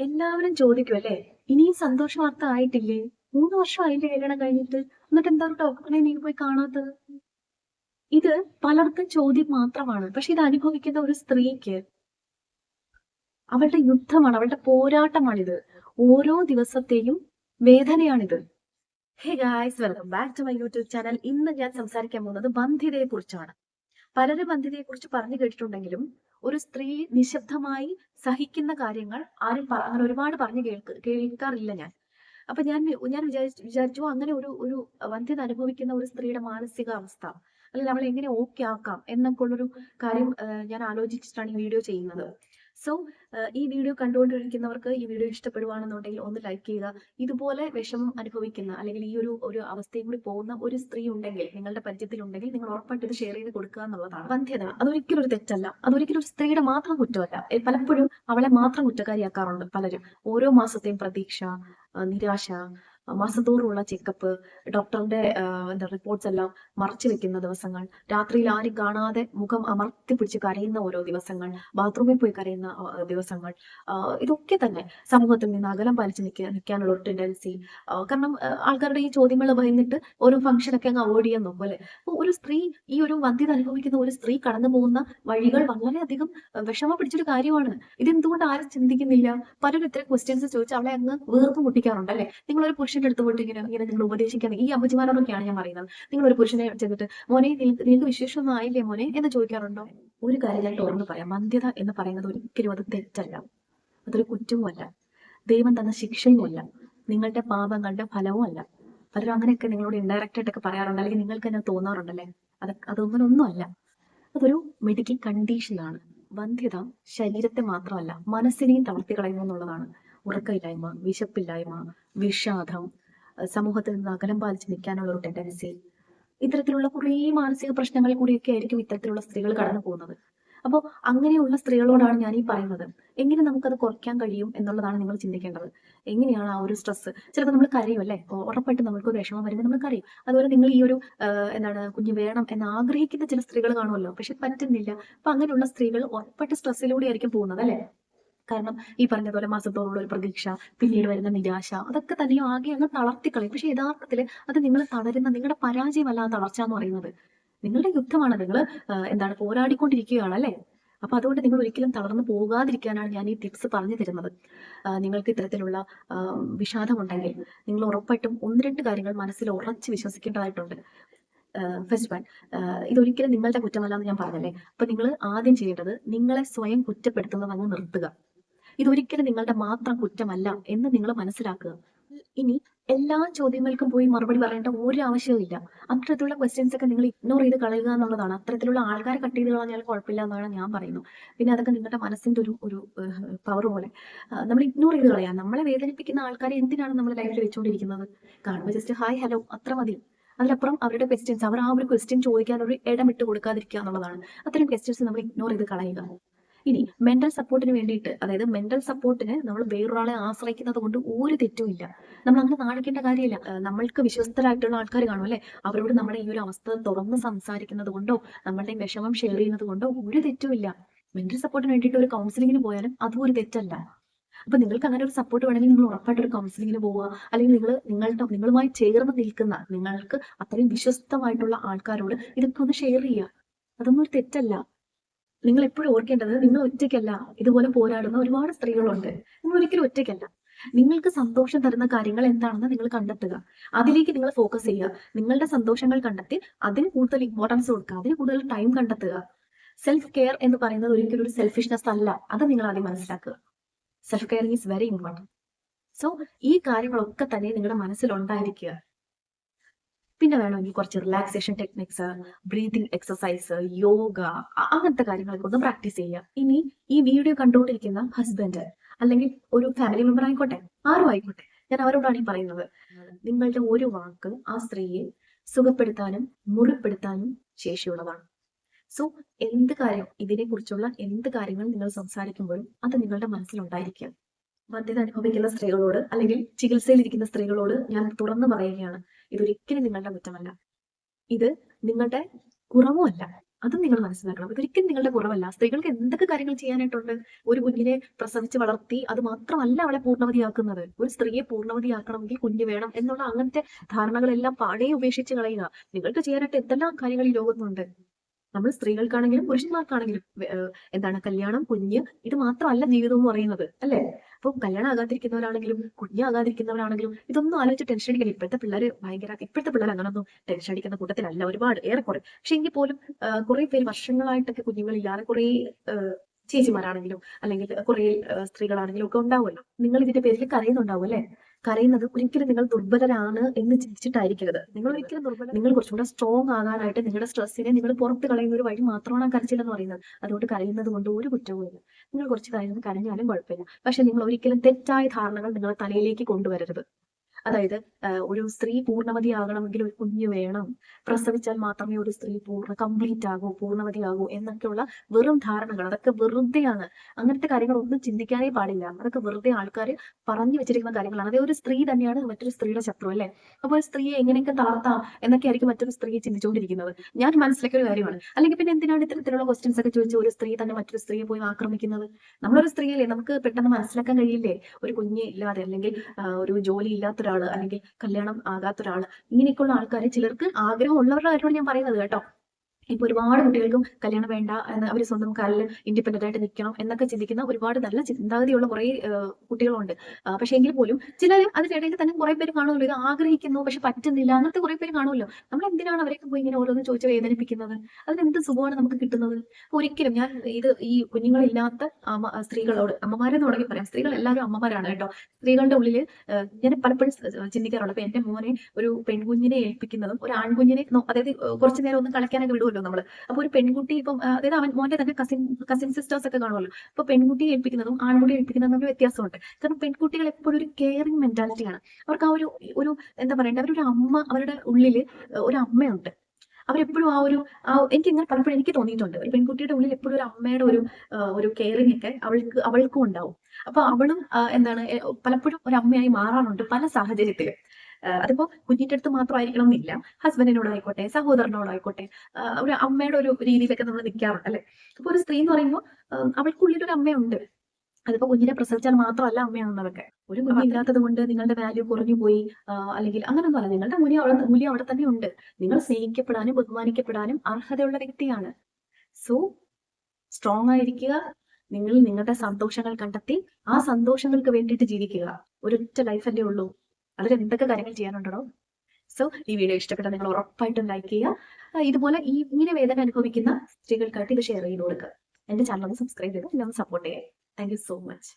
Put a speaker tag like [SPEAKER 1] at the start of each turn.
[SPEAKER 1] എല്ലാവരും ചോദിക്കും അല്ലേ? ഇനിയും സന്തോഷ ആയിട്ടില്ലേ? മൂന്ന് വർഷം ആയില്ലേ കല്യാണം കഴിഞ്ഞിട്ട്? എന്നിട്ട് എന്താ ഡോക്ടറിനെ നീ പോയി കാണാത്തത്? ഇത് പലർക്കും ചോദ്യം മാത്രമാണ്. പക്ഷെ ഇത് അനുഭവിക്കുന്ന ഒരു സ്ത്രീക്ക് അവളുടെ യുദ്ധമാണ് അവളുടെ പോരാട്ടമാണിത്. ഓരോ ദിവസത്തെയും വേദനയാണിത്. Hey guys welcome back to my YouTube channel ഇന്ന് ഞാൻ സംസാരിക്കാൻ പോകുന്നത് ബന്ധിതയെ കുറിച്ചാണ് പലരും കുറിച്ച് പറഞ്ഞു കേട്ടിട്ടുണ്ടെങ്കിലും ഒരു സ്ത്രീ നിശബ്ദമായി സഹിക്കുന്ന കാര്യങ്ങൾ ആരും അങ്ങനെ ഒരുപാട് പറഞ്ഞു കേൾക്ക് കേൾക്കാറില്ല ഞാൻ. അപ്പൊ ഞാൻ ഞാൻ വിചാരിച്ചു വിചാരിച്ചു അങ്ങനെ ഒരു ഒരു വന്ധ്യത അനുഭവിക്കുന്ന ഒരു സ്ത്രീയുടെ മാനസിക അവസ്ഥ അല്ലെങ്കിൽ അവളെ എങ്ങനെ ഓക്കെ ആക്കാം എന്നൊക്കെ ഉള്ളൊരു കാര്യം ഞാൻ ആലോചിച്ചിട്ടാണ് ഈ വീഡിയോ ചെയ്യുന്നത്. സോ ഈ വീഡിയോ കണ്ടുകൊണ്ടിരിക്കുന്നവർക്ക് ഈ വീഡിയോ ഇഷ്ടപ്പെടുവാണെന്നുണ്ടെങ്കിൽ ഒന്ന് ലൈക്ക് ചെയ്യുക. ഇതുപോലെ വിഷമം അനുഭവിക്കുന്ന അല്ലെങ്കിൽ ഈ ഒരു ഒരു അവസ്ഥയും കൂടി പോകുന്ന ഒരു സ്ത്രീ ഉണ്ടെങ്കിൽ നിങ്ങളുടെ പരിചയത്തിൽ ഉണ്ടെങ്കിൽ നിങ്ങൾ ഉറപ്പായിട്ട് ഇത് ഷെയർ ചെയ്ത് കൊടുക്കുക എന്നുള്ളതാണ്. വന്ധ്യത അതൊരിക്കലും ഒരു തെറ്റല്ല. അതൊരിക്കലും ഒരു സ്ത്രീയുടെ മാത്രം കുറ്റമല്ല. പലപ്പോഴും അവളെ മാത്രം കുറ്റക്കാരിയാക്കാറുണ്ട് പലരും. ഓരോ മാസത്തെയും പ്രതീക്ഷ നിരാശ ആ, മാസം ചെക്കപ്പ് ഡോക്ടറുടെ എന്താ റിപ്പോർട്ട്സ് എല്ലാം മറച്ചു വെക്കുന്ന ദിവസങ്ങൾ രാത്രിയിൽ ആരും കാണാതെ മുഖം അമർത്തി പിടിച്ച് കരയുന്ന ഓരോ ദിവസങ്ങൾ ബാത്റൂമിൽ പോയി കരയുന്ന ദിവസങ്ങൾ ഇതൊക്കെ തന്നെ സമൂഹത്തിൽ നിന്ന് അകലം പാലിച്ച് നിൽക്കുക നിൽക്കാനുള്ള ഒരു ടെൻഡൻസി കാരണം ആൾക്കാരുടെ ഈ ചോദ്യങ്ങൾ ഭയന്നിട്ട് ഓരോ ഫംഗ്ഷനൊക്കെ അങ്ങ് അവോയ്ഡ് ചെയ്യാൻ നോക്കും അല്ലെ? അപ്പൊ ഒരു സ്ത്രീ ഈ ഒരു വന്ധ്യത അനുഭവിക്കുന്ന ഒരു സ്ത്രീ കടന്നു പോകുന്ന വഴികൾ വളരെയധികം വിഷമ പിടിച്ചൊരു കാര്യമാണ്. ഇതെന്തുകൊണ്ട് ആരും ചിന്തിക്കുന്നില്ല? പലരും ഇത്തരം ക്വസ്റ്റ്യൻസ് ചോദിച്ചാൽ അവളെ അങ്ങ് വീർപ്പ് മുട്ടിക്കാറുണ്ട് അല്ലെ? നിങ്ങളൊരു ഒരു പുരുഷന്റെ അടുത്ത് പോയിട്ട് ഇങ്ങനെ ഇങ്ങനെ നിങ്ങൾ ഉപദേശിക്കാൻ ഈ അമ്മച്ചിമാരോടൊക്കെയാണ് ഞാൻ പറയുന്നത്. നിങ്ങൾ ഒരു പുരുഷനെ ചെന്നിട്ട് മോനെ നിങ്ങൾക്ക് വിശേഷമൊന്നും ആയില്ലേ മോനെ? എന്ന് ചോദിക്കാറുണ്ടോ? ഒരു കാര്യം ഞാൻ തുറന്നു പറയാം. മന്ദ്യത എന്ന് പറയുന്നത് ഒരിക്കലും അത് തെറ്റല്ല. അതൊരു കുറ്റവുമല്ല ദൈവം തന്ന ശിക്ഷയുമല്ല നിങ്ങളുടെ പാപങ്ങളുടെ ഫലവും അല്ല. പലരും അങ്ങനെയൊക്കെ നിങ്ങളോട് ഇൻഡയറക്റ്റ് ആയിട്ടൊക്കെ പറയാറുണ്ട്. അല്ലെങ്കിൽ നിങ്ങൾക്ക് തന്നെ തോന്നാറുണ്ടല്ലേ? അത് അതൊന്നും അല്ല. അതൊരു മെഡിക്കൽ കണ്ടീഷനാണ് വന്ധ്യത ശരീരത്തെ മാത്രമല്ല മനസ്സിനെയും തളർത്തി കളയുന്നു എന്നുള്ളതാണ്. ഉറക്കമില്ലായ്മ വിശപ്പില്ലായ്മ വിഷാദം സമൂഹത്തിൽ നിന്ന് അകലം പാലിച്ച് നിൽക്കാനുള്ള ഒരു ടെൻഡൻസി ഇത്തരത്തിലുള്ള കുറേ മാനസിക പ്രശ്നങ്ങൾ കൂടിയൊക്കെ ആയിരിക്കും ഇത്തരത്തിലുള്ള സ്ത്രീകൾ കടന്നു പോകുന്നത്. അപ്പോൾ അങ്ങനെയുള്ള സ്ത്രീകളോടാണ് ഞാൻ ഈ പറയുന്നത്. എങ്ങനെ നമുക്കത് കുറയ്ക്കാൻ കഴിയും എന്നുള്ളതാണ് നിങ്ങൾ ചിന്തിക്കേണ്ടത്. എങ്ങനെയാണ് ആ ഒരു സ്ട്രെസ് ചിലപ്പോൾ നമ്മൾ കരയും അല്ലേ? ഉറപ്പായിട്ട് ഒരു വിഷമം വരുമ്പോൾ നമ്മൾ കരയും. അതുപോലെ നിങ്ങൾ ഈ ഒരു എന്താണ് കുഞ്ഞ് വേണം എന്ന് ആഗ്രഹിക്കുന്ന ചില സ്ത്രീകൾ കാണുമല്ലോ. പക്ഷെ പറ്റുന്നില്ല. അപ്പൊ അങ്ങനെയുള്ള സ്ത്രീകൾ ഉറപ്പായിട്ട് സ്ട്രെസ്സിലൂടെ ആയിരിക്കും പോകുന്നത് അല്ലേ? കാരണം ഈ പറഞ്ഞതുപോലെ മാസത്തോടുള്ള ഒരു പ്രതീക്ഷ പിന്നീട് വരുന്ന നിരാശ അതൊക്കെ തന്നെയും ആകെ അങ്ങ് തളർത്തിക്കളയും. പക്ഷെ യഥാർത്ഥത്തിൽ അത് നിങ്ങൾ തളരുന്ന നിങ്ങളുടെ പരാജയമല്ല തളർച്ച എന്ന് പറയുന്നത്. നിങ്ങളുടെ യുദ്ധമാണ് നിങ്ങൾ എന്താണ് പോരാടിക്കൊണ്ടിരിക്കുകയാണ് അല്ലേ? അപ്പൊ അതുകൊണ്ട് നിങ്ങൾ ഒരിക്കലും തളർന്നു പോകാതിരിക്കാനാണ് ഞാൻ ഈ ടിപ്സ് പറഞ്ഞു തരുന്നത്. നിങ്ങൾക്ക് ഇത്തരത്തിലുള്ള വിഷാദം വിഷാദമുണ്ടെങ്കിൽ നിങ്ങൾ ഉറപ്പായിട്ടും ഒന്ന് രണ്ട് കാര്യങ്ങൾ മനസ്സിൽ ഉറച്ച് വിശ്വസിക്കേണ്ടതായിട്ടുണ്ട്. ഫസ്റ്റ് വൺ ഇതൊരിക്കലും നിങ്ങളുടെ കുറ്റമല്ല എന്ന് ഞാൻ പറഞ്ഞല്ലേ? അപ്പൊ നിങ്ങൾ ആദ്യം ചെയ്യേണ്ടത് നിങ്ങളെ സ്വയം കുറ്റപ്പെടുത്തുന്നത് അങ്ങ് നിർത്തുക. ഇതൊരിക്കലും നിങ്ങളുടെ മാത്രം കുറ്റമല്ല എന്ന് നിങ്ങൾ മനസ്സിലാക്കുക. ഇനി എല്ലാ ചോദ്യങ്ങൾക്കും പോയി മറുപടി പറയേണ്ട ഒരു ആവശ്യവുമില്ല അത്തരത്തിലുള്ള ക്വസ്റ്റ്യൻസ് ഒക്കെ നിങ്ങൾ ഇഗ്നോർ ചെയ്ത് കളയുക എന്നുള്ളതാണ്. അത്തരത്തിലുള്ള ആൾക്കാരെ കട്ട് ചെയ്ത് കളഞ്ഞാൽ കുഴപ്പമില്ല എന്നാണ് ഞാൻ പറയുന്നത്. പിന്നെ അതൊക്കെ നിങ്ങളുടെ മനസ്സിന്റെ ഒരു ഒരു പവർ പോലെ. നമ്മൾ ഇഗ്നോർ ചെയ്ത് കളയാം. നമ്മളെ വേദനിപ്പിക്കുന്ന ആൾക്കാരെ എന്തിനാണ് നമ്മൾ ലൈഫിൽ വെച്ചുകൊണ്ടിരിക്കുന്നത് കാണുമ്പോൾ ജസ്റ്റ് ഹായ് ഹലോ അത്ര മതി. അതിലപ്പുറം അവരുടെ ക്വസ്റ്റ്യൻസ് അവർ ആ ഒരു ക്വസ്റ്റ്യൻ ചോദിക്കാൻ ഒരു ഇടമിട്ട് കൊടുക്കാതിരിക്കുക എന്നുള്ളതാണ്. അത്തരം ക്വസ്റ്റ്യൻസ് നമ്മൾ ഇഗ്നോർ ചെയ്ത് കളയുക. ഇനി മെന്റൽ സപ്പോർട്ടിന് വേണ്ടിയിട്ട് അതായത് മെന്റൽ സപ്പോർട്ടിന് നമ്മൾ വേറൊരാളെ ആശ്രയിക്കുന്നത് കൊണ്ട് ഒരു തെറ്റുമില്ല നമ്മൾ അങ്ങനെ നാണിക്കേണ്ട കാര്യമില്ല. നമ്മൾക്ക് വിശ്വസ്തരായിട്ടുള്ള ആൾക്കാർ കാണും അല്ലെ? അവരോട് നമ്മുടെ ഈ ഒരു അവസ്ഥ തുറന്ന് സംസാരിക്കുന്നത് കൊണ്ടോ നമ്മളുടെ വിഷമം ഷെയർ ചെയ്യുന്നത് കൊണ്ടോ ഒരു തെറ്റുമില്ല മെന്റൽ സപ്പോർട്ടിന് വേണ്ടിയിട്ട് ഒരു കൗൺസിലിങ്ങിന് പോയാലും അതും ഒരു തെറ്റല്ല. അപ്പൊ നിങ്ങൾക്ക് അങ്ങനെ ഒരു സപ്പോർട്ട് വേണമെങ്കിൽ നിങ്ങൾ ഉറപ്പായിട്ട് ഒരു കൗൺസിലിങ്ങിന് പോവുക. അല്ലെങ്കിൽ നിങ്ങൾ നിങ്ങളുടെ നിങ്ങളുമായി ചേർന്ന് നിൽക്കുന്ന നിങ്ങൾക്ക് അത്രയും വിശ്വസ്തമായിട്ടുള്ള ആൾക്കാരോട് ഇതൊക്കെ ഒന്ന് ഷെയർ ചെയ്യുക. അതൊന്നും ഒരു തെറ്റല്ല. നിങ്ങൾ എപ്പോഴും ഓർക്കേണ്ടത് നിങ്ങൾ ഒറ്റയ്ക്കല്ല ഇതുപോലെ പോരാടുന്ന ഒരുപാട് സ്ത്രീകളുണ്ട്. നിങ്ങൾ ഒരിക്കലും ഒറ്റയ്ക്കല്ല. നിങ്ങൾക്ക് സന്തോഷം തരുന്ന കാര്യങ്ങൾ എന്താണെന്ന് നിങ്ങൾ കണ്ടെത്തുക. അതിലേക്ക് നിങ്ങൾ ഫോക്കസ് ചെയ്യുക. നിങ്ങളുടെ സന്തോഷങ്ങൾ കണ്ടെത്തി അതിന് കൂടുതൽ ഇമ്പോർട്ടൻസ് കൊടുക്കുക. അതിന് കൂടുതൽ ടൈം കണ്ടെത്തുക. സെൽഫ് കെയർ എന്ന് പറയുന്നത് ഒരിക്കലും ഒരു സെൽഫിഷ്നെസ് അല്ല. അത് നിങ്ങൾ ആദ്യം മനസ്സിലാക്കുക. Self caring is very important so ഈ കാര്യങ്ങളൊക്കെ തന്നെ നിങ്ങളുടെ മനസ്സിൽ ഉണ്ടായിരിക്കുക. പിന്നെ വേണമെങ്കിൽ കുറച്ച് relaxation techniques breathing exercise yoga അങ്ങനത്തെ കാര്യങ്ങളൊക്കെ ഒന്ന് പ്രാക്ടീസ് ചെയ്യുക. ഇനി ഈ വീഡിയോ കണ്ടുകൊണ്ടിരിക്കുന്ന ഹസ്ബൻഡ് അല്ലെങ്കിൽ ഒരു ഫാമിലി മെമ്പർ ആയിക്കോട്ടെ ആരും ആയിക്കോട്ടെ ഞാൻ അവരോടാണ് ഈ പറയുന്നത്. നിങ്ങളുടെ ഒരു വാക്ക് ആ സ്ത്രീയെ സുഖപ്പെടുത്താനും മുറിപ്പെടുത്താനും ശേഷിയുള്ളതാണ്. സോ എന്ത് കാര്യം ഇതിനെ കുറിച്ചുള്ള എന്ത് കാര്യങ്ങൾ നിങ്ങൾ സംസാരിക്കുമ്പോഴും അത് നിങ്ങളുടെ മനസ്സിലുണ്ടായിരിക്കുക. മദ്യത അനുഭവിക്കുന്ന സ്ത്രീകളോട് അല്ലെങ്കിൽ ചികിത്സയിലിരിക്കുന്ന സ്ത്രീകളോട് ഞാൻ തുറന്നു പറയുകയാണ്. ഇതൊരിക്കലും നിങ്ങളുടെ കുറ്റമല്ല. ഇത് നിങ്ങളുടെ കുറവുമല്ല അതും നിങ്ങൾ മനസ്സിലാക്കണം. ഇതൊരിക്കലും നിങ്ങളുടെ കുറവല്ല. സ്ത്രീകൾക്ക് എന്തൊക്കെ കാര്യങ്ങൾ ചെയ്യാനായിട്ടുണ്ട്? ഒരു കുഞ്ഞിനെ പ്രസവിച്ച് വളർത്തി അത് മാത്രമല്ല അവളെ പൂർണവതിയാക്കുന്നത് ഒരു സ്ത്രീയെ പൂർണവതിയാക്കണമെങ്കിൽ കുഞ്ഞ് വേണം എന്നുള്ള അങ്ങനത്തെ ധാരണകളെല്ലാം പാടെ ഉപേക്ഷിച്ച് കളയുക. നിങ്ങൾക്ക് ചെയ്യാനായിട്ട് എന്തെല്ലാം കാര്യങ്ങൾ ഈ ലോകത്തുണ്ട്? നമ്മൾ സ്ത്രീകൾക്കാണെങ്കിലും പുരുഷന്മാർക്കാണെങ്കിലും എന്താണ് കല്യാണം കുഞ്ഞ് ഇത് മാത്രമല്ല ജീവിതം എന്ന് പറയുന്നത് അല്ലേ? അപ്പൊ കല്യാണം ആകാതിരിക്കുന്നവരാണെങ്കിലും കുഞ്ഞാകാതിരിക്കുന്നവരാണെങ്കിലും ഇതൊന്നും ആലോചിച്ച് ടെൻഷൻ അടിക്കില്ല ഇപ്പോഴത്തെ പിള്ളേർ ഭയങ്കര ഇപ്പോഴത്തെ പിള്ളേർ അങ്ങനൊന്നും ടെൻഷൻ അടിക്കുന്ന കൂട്ടത്തിലല്ല ഒരുപാട് ഏറെക്കുറെ. പക്ഷെ എങ്കിൽ പോലും കുറെ പേര് വർഷങ്ങളായിട്ടൊക്കെ കുഞ്ഞുങ്ങളില്ലാതെ കുറെ ചേച്ചിമാരാണെങ്കിലും അല്ലെങ്കിൽ കുറെ സ്ത്രീകളാണെങ്കിലും ഒക്കെ ഉണ്ടാവുമല്ലോ. നിങ്ങൾ ഇതിന്റെ പേരിൽ കരയുന്നുണ്ടാവും അല്ലെ? കരയുന്നത് ഒരിക്കലും നിങ്ങൾ ദുർബലരാണ് എന്ന് ചിന്തിച്ചിട്ടായിരിക്കരുത്. നിങ്ങൾ ഒരിക്കലും ദുർബല നിങ്ങൾ കുറച്ചും കൂടെ സ്ട്രോങ് ആകാനായിട്ട് നിങ്ങളുടെ സ്ട്രെസ്സിനെ നിങ്ങൾ പുറത്ത് കളയുന്ന ഒരു വഴി മാത്രമാണ് ആ കരച്ചിലെന്ന് പറയുന്നത്. അതുകൊണ്ട് കരയുന്നത് കൊണ്ട് ഒരു കുറ്റവുമില്ല നിങ്ങൾ കുറച്ച് കരയുന്നത് കരഞ്ഞാലും കുഴപ്പമില്ല. പക്ഷെ നിങ്ങൾ ഒരിക്കലും തെറ്റായ ധാരണകൾ നിങ്ങളുടെ തലയിലേക്ക് കൊണ്ടുവരരുത്. അതായത് ഒരു സ്ത്രീ പൂർണവതിയാകണമെങ്കിൽ ഒരു കുഞ്ഞ് വേണം. പ്രസവിച്ചാൽ മാത്രമേ ഒരു സ്ത്രീ പൂർണ കംപ്ലീറ്റ് ആകൂ പൂർണവതിയാകൂ എന്നൊക്കെയുള്ള വെറും ധാരണകൾ. അതൊക്കെ വെറുതെയാണ്. അങ്ങനത്തെ കാര്യങ്ങൾ ഒന്നും ചിന്തിക്കാനേ പാടില്ല. അതൊക്കെ വെറുതെ ആൾക്കാർ പറഞ്ഞു വെച്ചിരിക്കുന്ന കാര്യങ്ങളാണ്. അതായത് ഒരു സ്ത്രീ തന്നെയാണ് മറ്റൊരു സ്ത്രീയുടെ ശത്രു അല്ലേ? അപ്പോൾ ഒരു സ്ത്രീയെ എങ്ങനെയൊക്കെ തളർത്താം എന്നൊക്കെ ആയിരിക്കും മറ്റൊരു സ്ത്രീ ചിന്തിച്ചുകൊണ്ടിരിക്കുന്നത്. ഞാൻ മനസ്സിലാക്കിയ ഒരു കാര്യമാണ്. അല്ലെങ്കിൽ പിന്നെ എന്തിനാണ് ഇത്തരത്തിലുള്ള ക്വസ്റ്റ്യൻസ് ഒക്കെ ചോദിച്ച് ഒരു സ്ത്രീ തന്നെ മറ്റൊരു സ്ത്രീയെ പോയി ആക്രമിക്കുന്നത്? നമ്മളൊരു സ്ത്രീയല്ലേ? നമുക്ക് പെട്ടെന്ന് മനസ്സിലാക്കാൻ കഴിയില്ലേ? ഒരു കുഞ്ഞ് ഇല്ലാതെ അല്ലെങ്കിൽ ഒരു ജോലി ഇല്ലാത്ത ഒരാൾ അല്ലെങ്കിൽ കല്യാണം ആകാത്ത ഒരാൾ ഇങ്ങനെയൊക്കെയുള്ള ആൾക്കാർ ചിലർക്ക് ആഗ്രഹമുള്ളവരുടെ കാര്യമാണ് ഞാൻ പറയുന്നത് കേട്ടോ. ഇപ്പൊ ഒരുപാട് കുട്ടികൾക്കും കല്യാണം വേണ്ട എന്ന് അവർ സ്വന്തം കാലിൽ ഇൻഡിപെൻഡന്റ് ആയിട്ട് നിൽക്കണം എന്നൊക്കെ ചിന്തിക്കുന്ന ഒരുപാട് നല്ല ചിന്താഗതിയുള്ള കുറെ കുട്ടികളുണ്ട്. പക്ഷെ എങ്കിൽ പോലും ചിലർ അതിനിടയിൽ തന്നെ കുറെ പേര് കാണുമല്ലോ. ഇത് ആഗ്രഹിക്കുന്നു പക്ഷെ പറ്റുന്നില്ല. അങ്ങനത്തെ കുറെ പേര് കാണുമല്ലോ. നമ്മൾ എന്തിനാണ് അവരൊക്കെ പോയി ഇങ്ങനെ ഓരോന്ന് ചോദിച്ച് വേദനിപ്പിക്കുന്നത്? അതിന് എന്ത് സുഖമാണ് നമുക്ക് കിട്ടുന്നത്? ഒരിക്കലും ഞാൻ ഇത് ഈ കുഞ്ഞുങ്ങളില്ലാത്ത സ്ത്രീകളോട് അമ്മമാരെന്ന് തുടങ്ങി പറയാം. സ്ത്രീകൾ എല്ലാവരും അമ്മമാരാണ് കേട്ടോ. സ്ത്രീകളുടെ ഉള്ളിൽ ഞാൻ പലപ്പോഴും ചിന്തിക്കാറുണ്ട്. അപ്പൊ എന്റെ മോനെ ഒരു പെൺകുഞ്ഞിനെ ഏൽപ്പിക്കുന്നതും ഒരു ആൺകുഞ്ഞിനെ അതായത് കുറച്ചു നേരം ഒന്ന് കളിക്കാനൊക്കെ വിടുമല്ലോ. നമ്മൾ. അപ്പൊ ഒരു പെൺകുട്ടി ഇപ്പം അതായത് അവൻ മോന്റെ തന്നെ കസിൻ കസിൻ സിസ്റ്റേഴ്സ് ഒക്കെ കാണുമല്ലോ. അപ്പൊ പെൺകുട്ടി ഏൽപ്പിക്കുന്നതും ആൺകുട്ടി ഏൽപ്പിക്കുന്നതും തമ്മിൽ വ്യത്യാസമുണ്ട്. കാരണം പെൺകുട്ടികൾ എപ്പോഴും ഒരു കെയറിങ് മെന്റാലിറ്റിയാണ് അവർക്ക് ആ ഒരു ഒരു എന്താ പറയണ്ടേ അവരൊരു അമ്മ അവരുടെ ഉള്ളിൽ ഒരു അമ്മയുണ്ട്. അവരെപ്പോഴും ആ ഒരു ആ എനിക്ക് ഇങ്ങനെ പലപ്പോഴും എനിക്ക് തോന്നിയിട്ടുണ്ട്. ഒരു പെൺകുട്ടിയുടെ ഉള്ളിൽ എപ്പോഴും ഒരു അമ്മയുടെ ഒരു ഒരു കെയറിങ് ഒക്കെ അവൾക്ക് അവൾക്കും ഉണ്ടാവും. അപ്പൊ അവളും എന്താണ് പലപ്പോഴും ഒരു അമ്മയായി മാറാറുണ്ട് പല സാഹചര്യത്തിലും. അതിപ്പോ കുഞ്ഞിന്റെ അടുത്ത് മാത്രമായിരിക്കണം എന്നില്ല ഹസ്ബൻഡിനോടായിക്കോട്ടെ സഹോദരനോടായിക്കോട്ടെ ഒരു അമ്മയുടെ ഒരു രീതിയിലൊക്കെ നമ്മൾ നിൽക്കാറുണ്ട് അല്ലെ? അപ്പൊ ഒരു സ്ത്രീ എന്ന് പറയുമ്പോൾ അവൾക്കുള്ളിൽ ഒരു അമ്മയുണ്ട്. അതിപ്പോ കുഞ്ഞിനെ പ്രസവിച്ചാൽ മാത്രമല്ല അമ്മയാണെന്നതൊക്കെ. ഒരു കുഞ്ഞില്ലാത്തത് കൊണ്ട് നിങ്ങളുടെ വാല്യൂ കുറഞ്ഞു പോയി അല്ലെങ്കിൽ അങ്ങനെ അല്ല. നിങ്ങളുടെ മൂല്യം അവിടെ മൂല്യം അവിടെ തന്നെ ഉണ്ട്. നിങ്ങൾ സ്നേഹിക്കപ്പെടാനും ബഹുമാനിക്കപ്പെടാനും അർഹതയുള്ള വ്യക്തിയാണ്. സോ സ്ട്രോങ് ആയിരിക്കുക. നിങ്ങൾ നിങ്ങളുടെ സന്തോഷങ്ങൾ കണ്ടെത്തി ആ സന്തോഷങ്ങൾക്ക് വേണ്ടിയിട്ട് ജീവിക്കുക. ഒരൊറ്റ ലൈഫ് അല്ലേ ഉള്ളൂ. അതിൽ എന്തൊക്കെ കാര്യങ്ങൾ ചെയ്യാനുണ്ടോ സോ ഈ വീഡിയോ ഇഷ്ടപ്പെട്ട നിങ്ങൾ ഉറപ്പായിട്ടും ലൈക്ക് ചെയ്യുക. ഇതുപോലെ ഈ ഇങ്ങനെ വേദന അനുഭവിക്കുന്ന സ്ത്രീകൾക്കായിട്ട് ഇത് ഷെയർ ചെയ്ത് കൊടുക്കുക. എന്റെ ചാനൽ ഒന്ന് സബ്സ്ക്രൈബ് ചെയ്ത് എല്ലാം സപ്പോർട്ട് ചെയ്യുക താങ്ക് സോ മച്ച്